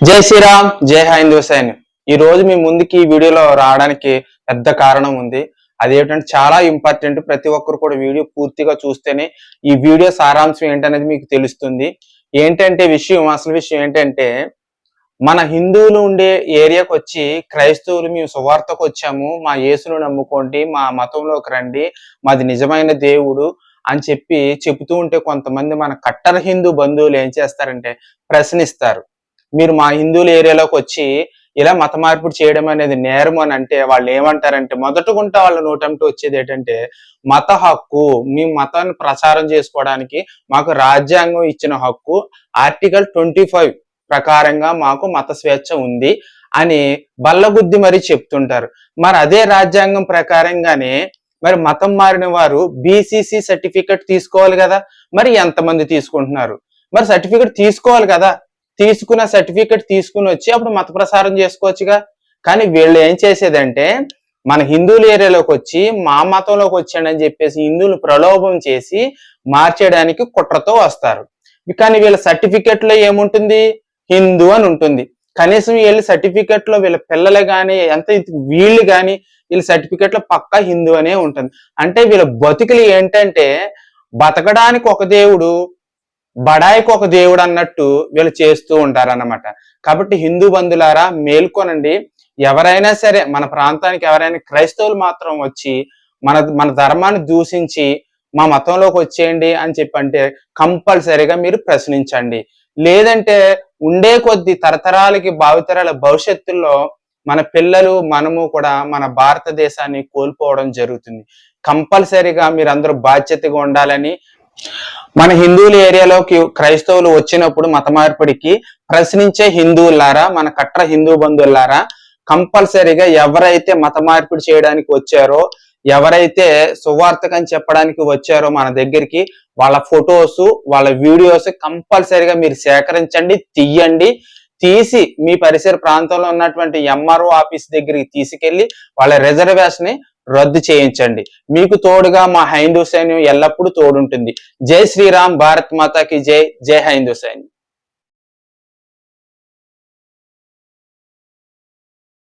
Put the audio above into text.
జై శ్రీరామ్ జై హైందూ సైన్ ఈ రోజు మీ ముందుకి ఈ వీడియోలో రావడానికి పెద్ద కారణం ఉంది. అదేంటంటే చాలా ఇంపార్టెంట్ ప్రతి ఒక్కరు కూడా వీడియో పూర్తిగా చూస్తేనే ఈ వీడియో సారాంశం ఏంటనేది మీకు తెలుస్తుంది. ఏంటంటే విషయం అసలు విషయం ఏంటంటే మన హిందువులు ఉండే ఏరియాకి వచ్చి క్రైస్తవులు మేము సువార్తకు వచ్చాము మా యేసును నమ్ముకోండి మా మతంలోకి రండి మాది నిజమైన దేవుడు అని చెప్పి చెబుతూ ఉంటే కొంతమంది మన కట్టర హిందూ బంధువులు ఏం చేస్తారంటే ప్రశ్నిస్తారు. మీరు మా హిందువుల ఏరియాలోకి వచ్చి ఇలా మత మార్పిడి చేయడం అనేది నేరం అని అంటే వాళ్ళు ఏమంటారంటే మొదటగుంటా వాళ్ళ నోటంటూ వచ్చేది ఏంటంటే మత హక్కు మీ మతాన్ని ప్రచారం చేసుకోవడానికి మాకు రాజ్యాంగం ఇచ్చిన హక్కు ఆర్టికల్ ట్వంటీ ఫైవ్ ప్రకారంగా మాకు మత స్వేచ్ఛ ఉంది అని బల్లగుద్ది మరీ చెప్తుంటారు. మరి అదే రాజ్యాంగం ప్రకారంగానే మరి మతం మారిన వారు బీసీసీ సర్టిఫికెట్ తీసుకోవాలి కదా మరి ఎంతమంది తీసుకుంటున్నారు? మరి సర్టిఫికెట్ తీసుకోవాలి కదా తీసుకున్న సర్టిఫికెట్ తీసుకుని వచ్చి అప్పుడు మత ప్రసారం చేసుకోవచ్చుగా. కానీ వీళ్ళు ఏం చేసేదంటే మన హిందువుల ఏరియాలోకి వచ్చి మా మతంలోకి వచ్చాడని చెప్పేసి హిందువులు ప్రలోభం చేసి మార్చేయడానికి కుట్రతో వస్తారు. కానీ వీళ్ళ సర్టిఫికెట్లో ఏముంటుంది? హిందూ అని ఉంటుంది. కనీసం వీళ్ళ సర్టిఫికెట్లో వీళ్ళ పిల్లలు కానీ ఎంత వీళ్ళు కానీ వీళ్ళ సర్టిఫికెట్లో పక్కా హిందూ అనే ఉంటుంది. అంటే వీళ్ళ బతుకులు ఏంటంటే బతకడానికి ఒక దేవుడు బడాయికి ఒక దేవుడు అన్నట్టు వీళ్ళు చేస్తూ ఉంటారన్నమాట. కాబట్టి హిందూ బంధులారా మేల్కొనండి ఎవరైనా సరే మన ప్రాంతానికి ఎవరైనా క్రైస్తవులు మాత్రం వచ్చి మన మన ధర్మాన్ని దూషించి మా మతంలోకి వచ్చేయండి అని చెప్పి అంటే కంపల్సరీగా మీరు ప్రశ్నించండి. లేదంటే ఉండే కొద్ది తరతరాలకి భావితరాల భవిష్యత్తులో మన పిల్లలు మనము కూడా మన భారతదేశాన్ని కోల్పోవడం జరుగుతుంది. కంపల్సరీగా మీరు అందరూ బాధ్యతగా ఉండాలని మన హిందువుల ఏరియాలోకి క్రైస్తవులు వచ్చినప్పుడు మత మార్పిడికి ప్రశ్నించే హిందువులారా మన కట్ర హిందూ బంధువులారా కంపల్సరీగా ఎవరైతే మత మార్పిడి చేయడానికి వచ్చారో ఎవరైతే సువార్తకం చెప్పడానికి వచ్చారో మన దగ్గరికి వాళ్ళ ఫొటోస్ వాళ్ళ వీడియోస్ కంపల్సరీగా మీరు సేకరించండి తీయండి. తీసి మీ పరిసర ప్రాంతంలో ఉన్నటువంటి ఎంఆర్ఓ ఆఫీస్ దగ్గరికి తీసుకెళ్ళి వాళ్ళ రిజర్వేషన్ని రద్దు చేయించండి. మీకు తోడుగా మా హైందూ సైన్యం ఎల్లప్పుడూ తోడుంటుంది. జై శ్రీరామ్ భారత్ మాతాకి జై జై హైందూ సైన్యం.